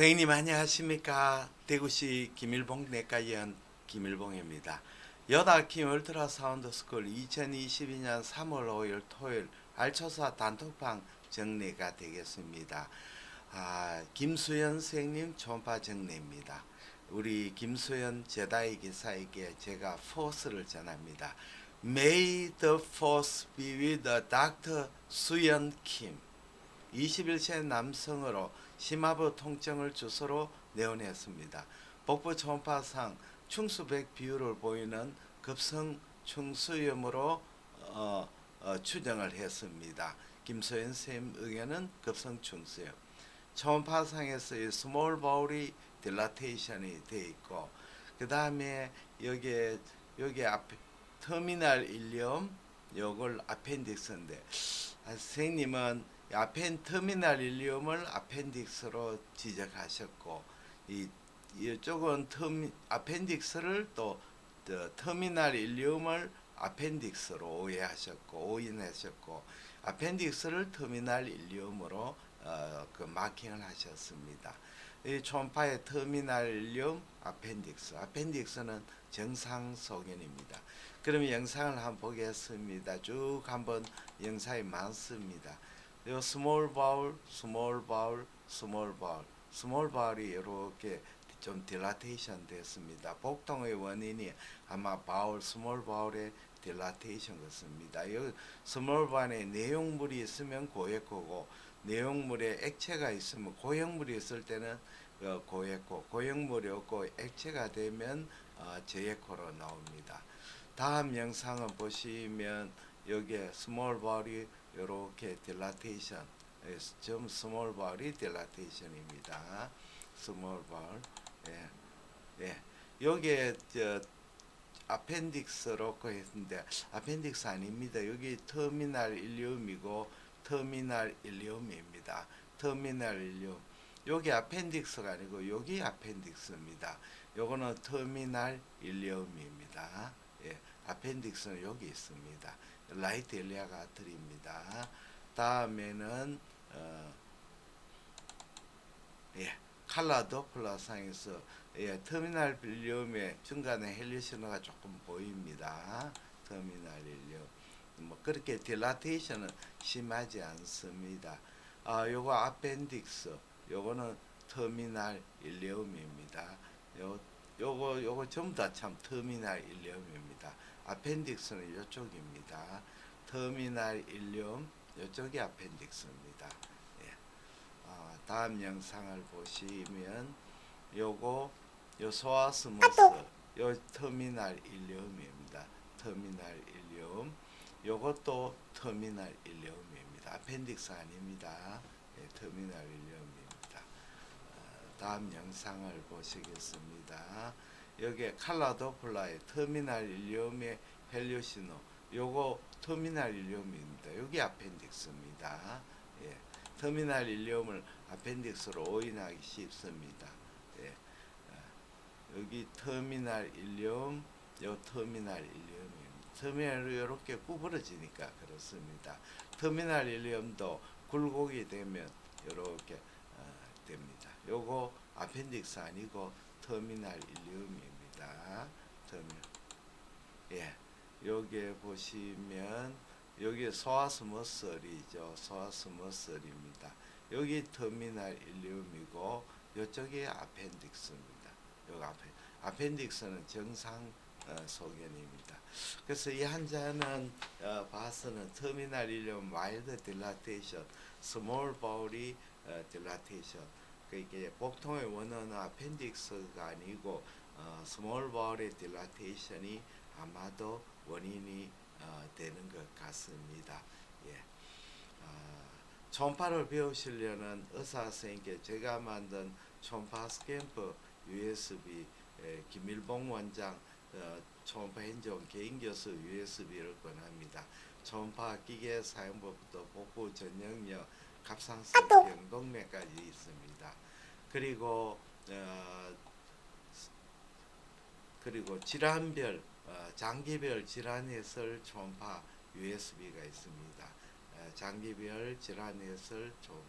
선생님 안녕하십니까? 대구시 김일봉 내과의원 김일봉입니다. 여다킴 울트라 사운드 스쿨 2022년 3월 5일 토요일 알초사 단톡방 정례가 되겠습니다. 아, 김수연 선생님 초음파 정례입니다. 우리 김수연 제다이 기사에게 제가 포스를 전합니다. May the force be with the Dr. 수연 킴 21세 남성으로 심하부 통증을 주소로 내원했습니다. 복부 초음파상 충수백 비율을 보이는 급성 충수염으로 어, 어, 추정을 했습니다. 김소연 쌤 의견은 급성 충수염. 초음파상에서의 스몰 바울이 딜라테이션이 돼 있고 그 다음에 여기에 여기 앞에 터미널 일리엄 요걸 아펜딕스인데 아, 선생님은 아펜 터미널 일리움을 아펜딕스로 지적하셨고 이 이쪽은 터미, 아펜딕스를 또 더, 터미널 일리움을 아펜딕스로 오해하셨고 오인하셨고 아펜딕스를 터미널 일리움으로 어, 그 마킹을 하셨습니다. 이 초음파의 터미널 일리움 아펜딕스 아펜딕스는 정상 소견입니다. 그럼 영상을 한번 보겠습니다. 쭉 한번 영상이 많습니다. 요 스몰 바울, 스몰 바울, 스몰 바울, 스몰 바울이 이렇게 좀 딜라테이션 됐습니다. 복통의 원인이 아마 바울, 스몰 바울의 딜라테이션 같습니다. 요 스몰 바울에 내용물이 있으면 고액고고 내용물에 액체가 있으면 고형물이 있을 때는 어, 고액고 고형물이 없고 액체가 되면 어, 저액고로 나옵니다. 다음 영상을 보시면 여기에 스몰 바울이 이렇게 딜라테이션 점 스몰 바울이 딜라테이션입니다. 스몰 바울 예. 예. 여기에 저 아펜딕스로 그 했는데 아펜딕스 아닙니다. 여기 터미널 일리움이고 터미널 일리움입니다. 터미널 일리움. 여기 아펜딕스가 아니고 여기 아펜딕스입니다. 요거는 터미널 일리움입니다. 예. 아펜딕스는 여기 있습니다. 라이트 엘리아가 드립니다. 다음에는 어, 예, 칼라 도플러 상에서 예, 터미널 빌리움의 중간에 헬리시너가 조금 보입니다. 터미널 빌리움. 뭐 그렇게 딜라테이션은 심하지 않습니다. 아, 요거 아펜딕스, 요거는 터미널 일리움입니다. 요 요거 요거 전부 다 참 터미널 일리움입니다. 아펜딕스는 이쪽입니다. 터미널 일리움 이쪽이 아펜딕스입니다. 예. 아, 다음 영상을 보시면 요거 요 소아스모스 요 터미널 일리움입니다. 터미널 일리움 요것도 터미널 일리움입니다. 아펜딕스 아닙니다. 예, 터미널 일리움입니다. 어, 다음 영상을 보시겠습니다. 여기에 칼라도 플라의 터미널 일리움의 헬리오시노 요거 터미널 일리움입니다. 여기 아펜딕스입니다. 예. 터미널 일리움을 아펜딕스로 오인하기 쉽습니다. 예. 아, 여기 터미널 일리움, 요 터미널 일리움입니다. 터미널이 이렇게 구부러지니까 그렇습니다. 터미널 일리움도 굴곡이 되면 이렇게 어, 됩니다. 요거 아펜딕스 아니고 터미널 일리움 입니다. 터미널. 예. 여기에 보시면 여기 소아스 머슬이죠. 소아스 머슬입니다. 여기 터미널 일리움이고 이쪽이 아펜딕스입니다. 여기 아펜 아펜딕스는 정상 어, 소견입니다. 그래서 이 환자는 어, 봐서는 터미널 일리움 마일드 딜라테이션, 스몰 바울이 어, 딜라테이션. 그게 복통의 원어는 아펜딕스가 아니고 어, 스몰 바울의 딜라테이션이 아마도 원인이 어, 되는 것 같습니다. 예. 아, 초음파를 배우시려는 의사 선생님께 제가 만든 초음파 스캠프 USB 에, 김일봉 원장 어, 초음파 행정 개인 교수 USB를 권합니다. 초음파 기계 사용법부터 복부 전형력, 갑상선 병동맥까지 있습니다. 그리고 어, 그리고 질환별 어, 장기별 질환 해설 초음파 USB가 있습니다. 어, 장기별 질환 해설 초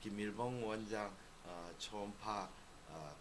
김일봉 원장 어, 초음파 어,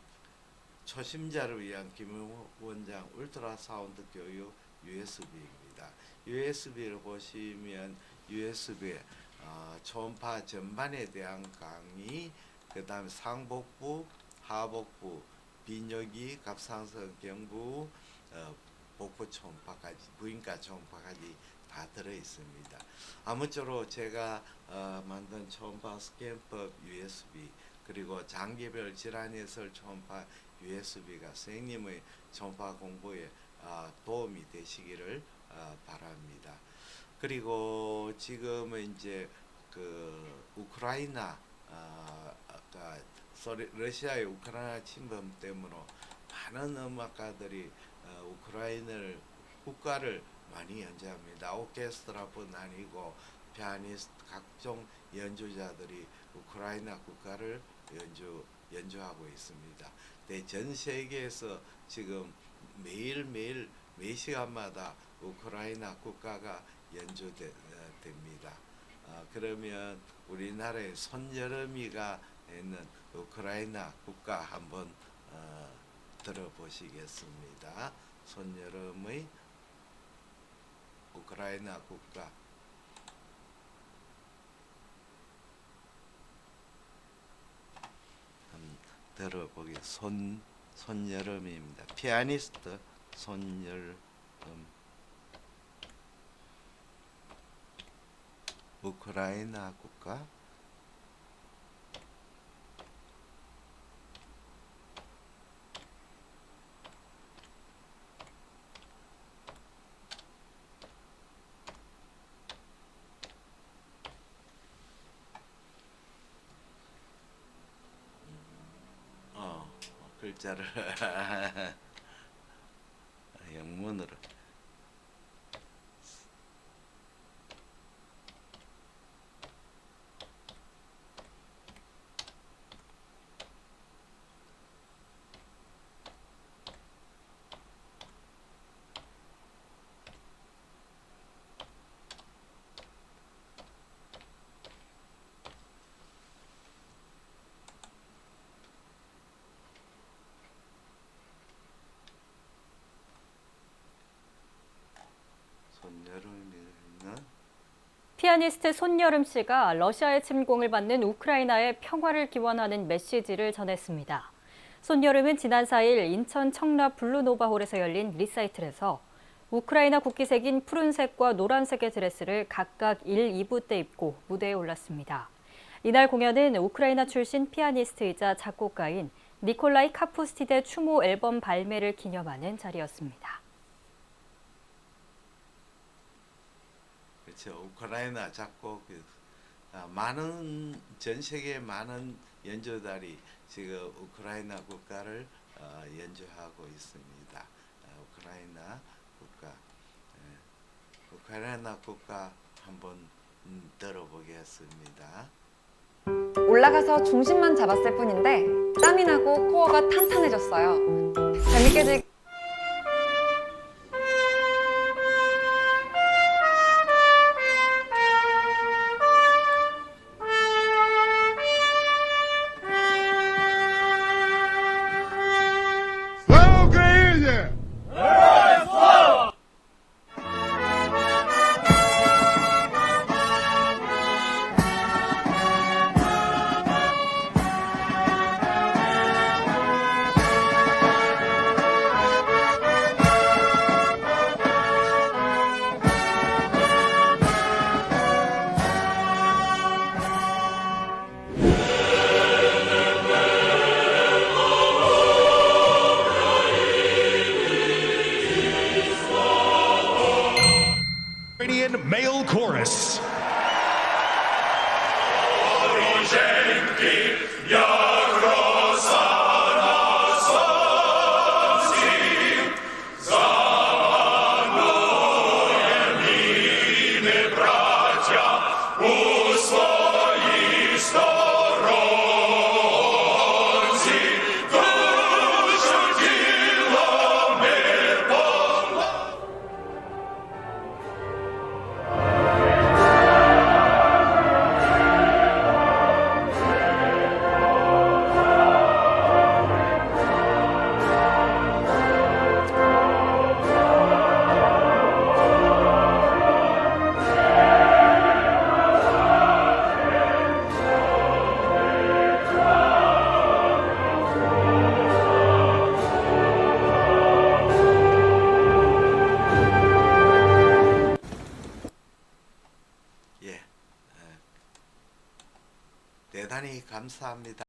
초심자를 위한 김원장 울트라 사운드 교육 USB입니다. USB를 보시면 USB 어, 초음파 전반에 대한 강의, 그 다음에 상복부, 하복부, 비뇨기, 갑상선 경부, 어, 복부 초음파까지, 부인과 초음파까지 다 들어 있습니다. 아무쪼록 제가 어, 만든 초음파 스캔법 USB 그리고 장기별 질환 예설 초음파 USB가 선생님의 초음파 공부에 아, 도움이 되시기를 아, 바랍니다. 그리고 지금은 이제 그 우크라이나 아, 아까 소리- 러시아의 우크라이나 침범 때문에 많은 음악가들이 어, 우크라이나를 국가를 많이 연주합니다. 오케스트라뿐 아니고 피아니스트 각종 연주자들이 우크라이나 국가를 연주 연주하고 있습니다. 네, 전 세계에서 지금 매일 매일 매 시간마다 우크라이나 국가가 연주됩니다. 어, 그러면 우리나라의 손여름이가 있는 우크라이나 국가 한번 어, 들어보시겠습니다. 손여름의 우크라이나 국가 한번 들어보기 손 손여름입니다. 피아니스트 손여름 우크라이나 국가 어, 글자를. 영문으로 손여름이는 피아니스트 손여름 씨가 러시아의 침공을 받는 우크라이나의 평화를 기원하는 메시지를 전했습니다. 손여름은 지난 4일 인천 청라 블루노바홀에서 열린 리사이틀에서 우크라이나 국기색인 푸른색과 노란색의 드레스를 각각 1, 2부 때 입고 무대에 올랐습니다. 이날 공연은 우크라이나 출신 피아니스트이자 작곡가인 니콜라이 카푸스티데 추모 앨범 발매를 기념하는 자리였습니다. 그렇죠. 우크라이나 작곡 아, 많은 전 세계 많은 연주자들이 지금 우크라이나 국가를 어, 연주하고 있습니다. 아, 우크라이나 국가, 예. 우크라이나 국가 한번 음, 들어보겠습니다. 올라가서 중심만 잡았을 뿐인데 땀이 나고 코어가 탄탄해졌어요. 재밌게 즐 감사합니다.